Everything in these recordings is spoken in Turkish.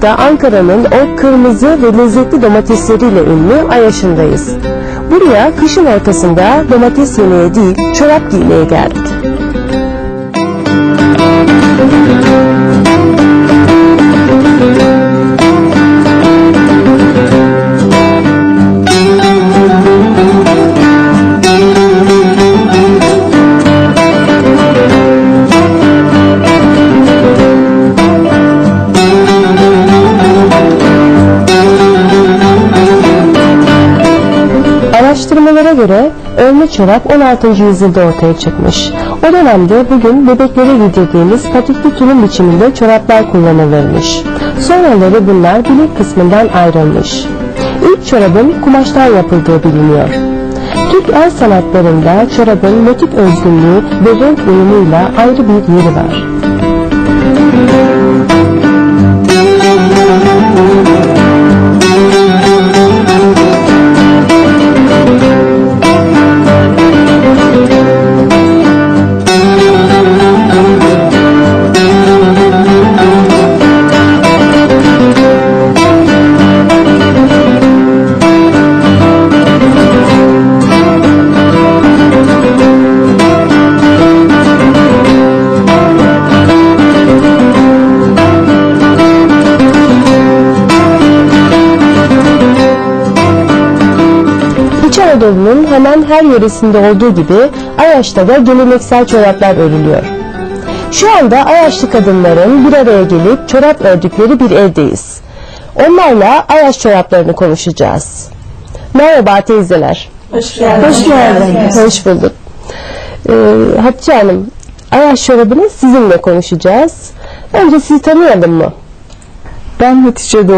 hafta Ankara'nın o kırmızı ve lezzetli domatesleriyle ünlü Ayaş'ındayız. Buraya kışın ortasında domates yemeye değil, çorap giymeye geldik. Araştırmalara göre örme çorap 16. yüzyılda ortaya çıkmış. O dönemde bugün bebeklere giydirdiğimiz patikli tulum biçiminde çoraplar kullanılırmış. Sonraları bunlar bilek kısmından ayrılmış. İlk çorabın kumaştan yapıldığı biliniyor. Türk el sanatlarında çorabın motif özgünlüğü ve renk uyumuyla ayrı bir yeri var. İç Anadolu'nun hemen her yöresinde olduğu gibi Ayaş'ta da geleneksel çoraplar örülüyor. Şu anda Ayaşlı kadınların bir araya gelip çorap ördükleri bir evdeyiz. Onlarla Ayaş çoraplarını konuşacağız. Merhaba teyzeler. Hoş geldiniz. Hoş geldiniz. Hoş bulduk. Ee, Hatice Hanım, Ayaş çorabını sizinle konuşacağız. Önce sizi tanıyalım mı? Ben Hatice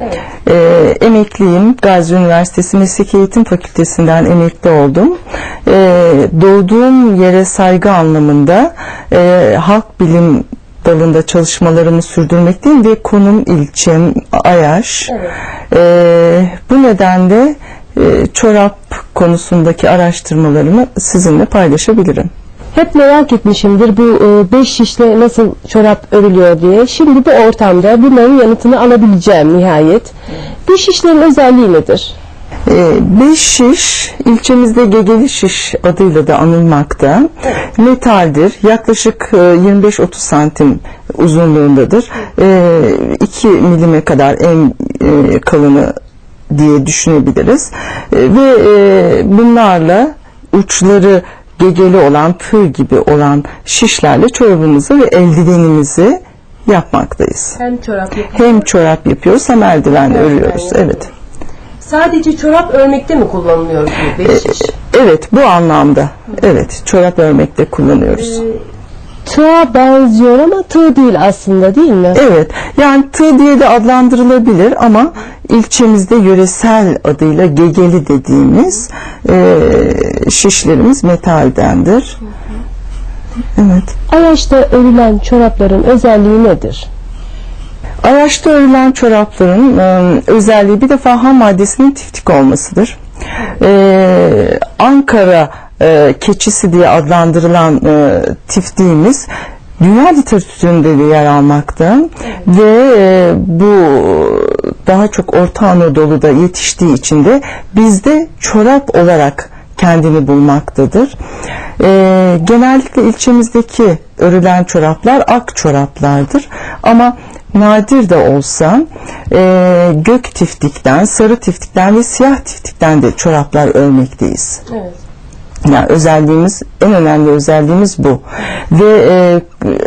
Doğruoğul. Ee, emekliyim. Gazi Üniversitesi Meslek Eğitim Fakültesinden emekli oldum. Ee, doğduğum yere saygı anlamında e, halk bilim dalında çalışmalarımı sürdürmekteyim ve konum ilçem Ayaş. Ee, bu nedenle e, çorap konusundaki araştırmalarımı sizinle paylaşabilirim. Hep merak etmişimdir bu e, beş şişle nasıl çorap örülüyor diye. Şimdi bu ortamda bunların yanıtını alabileceğim nihayet. Bu şişlerin özelliği nedir? Ee, Beş şiş ilçemizde gegeli şiş adıyla da anılmakta. Metaldir. Yaklaşık e, 25-30 santim uzunluğundadır. 2 milime kadar en e, kalını diye düşünebiliriz. E, Ve e, bunlarla uçları gegeli olan tığ gibi olan şişlerle çorabımızı ve eldivenimizi yapmaktayız. Hem çorap Hem çorap yapıyoruz hem eldiven örüyoruz. Evet. Sadece çorap örmekte mi kullanılıyor bu beş şiş? Evet bu anlamda. Evet çorap örmekte kullanıyoruz. Tığa benziyor ama tığ değil aslında değil mi? Evet yani tığ diye de adlandırılabilir ama ilçemizde yöresel adıyla gegeli dediğimiz e, şişlerimiz metaldendir. Evet. Ayaş'ta örülen çorapların özelliği nedir? Araçta örülen çorapların e, özelliği bir defa ham maddesinin tiftik olmasıdır. E, Ankara e, keçisi diye adlandırılan e, tiftiğimiz dünya literatüründe de yer almakta ve e, bu daha çok Orta Anadolu'da yetiştiği için de bizde çorap olarak kendini bulmaktadır. E, genellikle ilçemizdeki örülen çoraplar ak çoraplardır ama nadir de olsa e, gök tiftikten, sarı tiftikten ve siyah tiftikten de çoraplar örmekteyiz. Evet. Yani özelliğimiz, en önemli özelliğimiz bu. Ve e,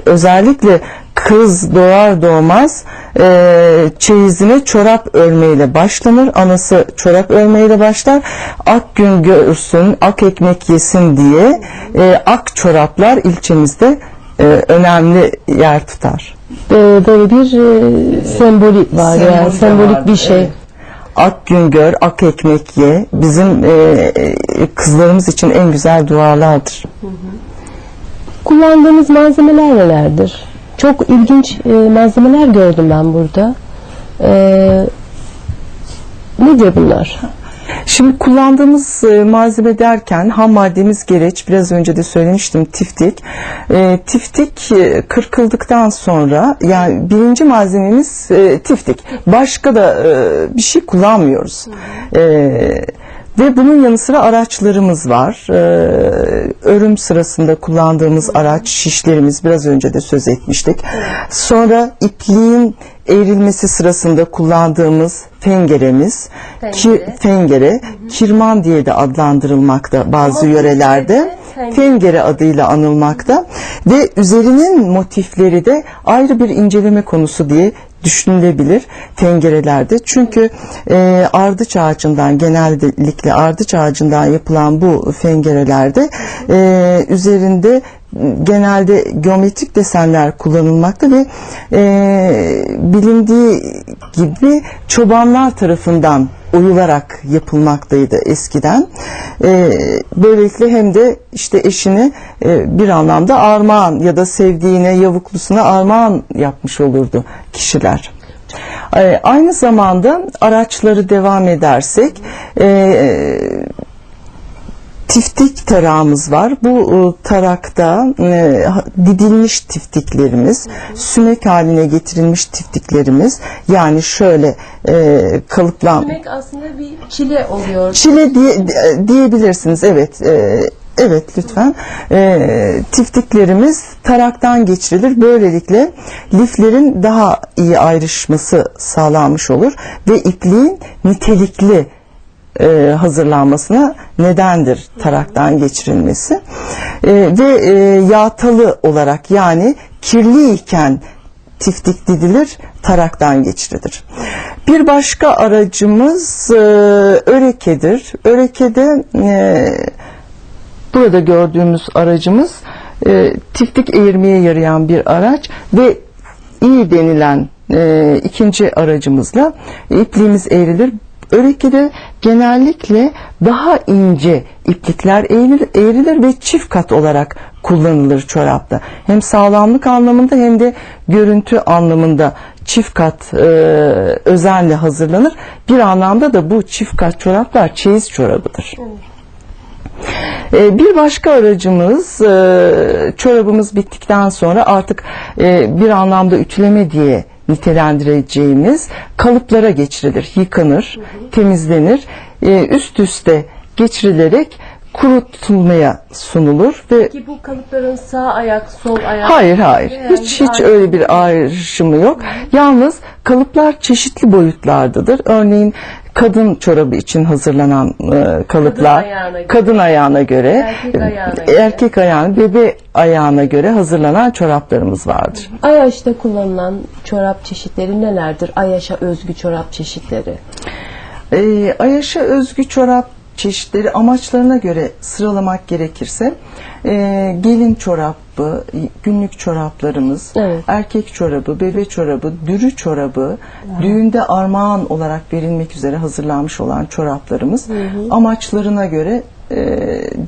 özellikle kız doğar doğmaz e, çeyizine çorap örmeyle başlanır. Anası çorap örmeyle başlar. Ak gün görsün, ak ekmek yesin diye e, ak çoraplar ilçemizde e, önemli yer tutar. Böyle bir e, sembolik var yani Sembolü de sembolik bir şey. evet. Ak gün gör, ak ekmek ye. Bizim e, e, kızlarımız için en güzel dualardır. Kullandığınız malzemeler nelerdir? Çok ilginç e, malzemeler gördüm ben burada. E, nedir bunlar? Şimdi kullandığımız e, malzeme derken ham maddemiz gereç biraz önce de söylemiştim tiftik. E, tiftik e, kırkıldıktan sonra yani birinci malzememiz e, tiftik. Başka da e, bir şey kullanmıyoruz. E, ve bunun yanı sıra araçlarımız var. E, örüm sırasında kullandığımız araç şişlerimiz biraz önce de söz etmiştik. Sonra ipliğin eğrilmesi sırasında kullandığımız fengeremiz, ki Fengere. fengere, kirman diye de adlandırılmakta bazı Ama yörelerde. Fengere. Fengere adıyla anılmakta ve üzerinin motifleri de ayrı bir inceleme konusu diye düşünülebilir fengerelerde. Çünkü e, ardıç ağacından genellikle ardıç ağacından yapılan bu fengerelerde e, üzerinde genelde geometrik desenler kullanılmakta ve e, bilindiği gibi çobanlar tarafından oyularak yapılmaktaydı eskiden. E, böylelikle hem de işte eşini e, bir anlamda armağan ya da sevdiğine, yavuklusuna armağan yapmış olurdu kişiler. E, aynı zamanda araçları devam edersek e, tiftik tarağımız var. Bu e, tarakta e, didilmiş tiftiklerimiz, sümek haline getirilmiş tiftiklerimiz yani şöyle e, kalıplan Demek aslında bir çile oluyor. Çile diye, di- diyebilirsiniz evet. e, evet lütfen. E, tiftiklerimiz taraktan geçirilir. Böylelikle liflerin daha iyi ayrışması sağlanmış olur ve ipliğin nitelikli e, hazırlanmasına nedendir taraktan geçirilmesi. E, ve e, yağtalı olarak yani kirliyken tiftik didilir, taraktan geçirilir. Bir başka aracımız e, örekedir. Örekede e, burada gördüğümüz aracımız e, tiftik eğirmeye yarayan bir araç ve iyi denilen e, ikinci aracımızla ipliğimiz eğrilir. Örekede genellikle daha ince iplikler eğrilir, eğrilir ve çift kat olarak kullanılır çorapta. Hem sağlamlık anlamında hem de görüntü anlamında çift kat e, özenle hazırlanır. Bir anlamda da bu çift kat çoraplar çeyiz çorabıdır. E, Bir başka aracımız e, çorabımız bittikten sonra artık e, bir anlamda ütüleme diye nitelendireceğimiz kalıplara geçirilir, yıkanır, temizlenir, e, üst üste geçirilerek kurutulmaya sunulur ve Ki bu kalıpların sağ ayak, sol ayak. Hayır hayır. Yani Hiç hiç ayrı- öyle bir ayrışımı yok. Yalnız kalıplar çeşitli boyutlardadır. Örneğin kadın çorabı için hazırlanan e, kalıplar ayağına göre. kadın ayağına göre, Erkek ayağına e, göre. erkek ayağına, bebe ayağına göre hazırlanan çoraplarımız vardır. Ayaş'ta kullanılan çorap çeşitleri nelerdir? Ayaş'a özgü çorap çeşitleri. E, Ayaş'a özgü çorap çeşitleri amaçlarına göre sıralamak gerekirse e, gelin çorabı, günlük çoraplarımız, Evet. erkek çorabı, bebe çorabı, dürü çorabı, düğünde armağan olarak verilmek üzere hazırlanmış olan çoraplarımız amaçlarına göre e,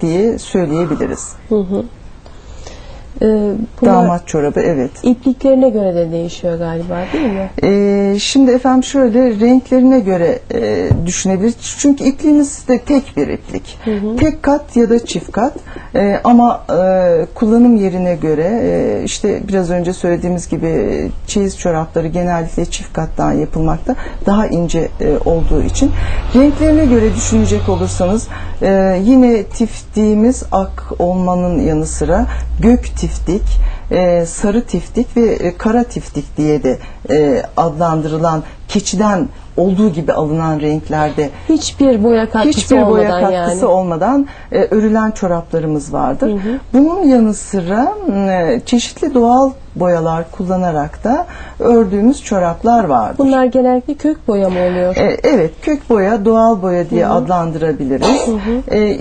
diye söyleyebiliriz. Ee, bunlar Damat çorabı evet. ipliklerine göre de değişiyor galiba değil mi? Ee, şimdi efendim şöyle renklerine göre e, düşünebiliriz. Çünkü ipliğimiz de tek bir iplik. Tek kat ya da çift kat. E, ama e, kullanım yerine göre e, işte biraz önce söylediğimiz gibi çeyiz çorapları genellikle çift kattan yapılmakta. Daha ince e, olduğu için. Renklerine göre düşünecek olursanız e, yine tiftiğimiz ak olmanın yanı sıra gök tiftik, e, sarı tiftik ve e, kara tiftik diye de e, adlandırılan keçiden olduğu gibi alınan renklerde Hiçbir boya katkısı hiçbir boya olmadan katkısı yani. olmadan e, örülen çoraplarımız vardır. Bunun yanı sıra e, çeşitli doğal boyalar kullanarak da ördüğümüz çoraplar vardır. Bunlar genellikle kök boya mı oluyor? E, evet kök boya, doğal boya diye adlandırabiliriz. E,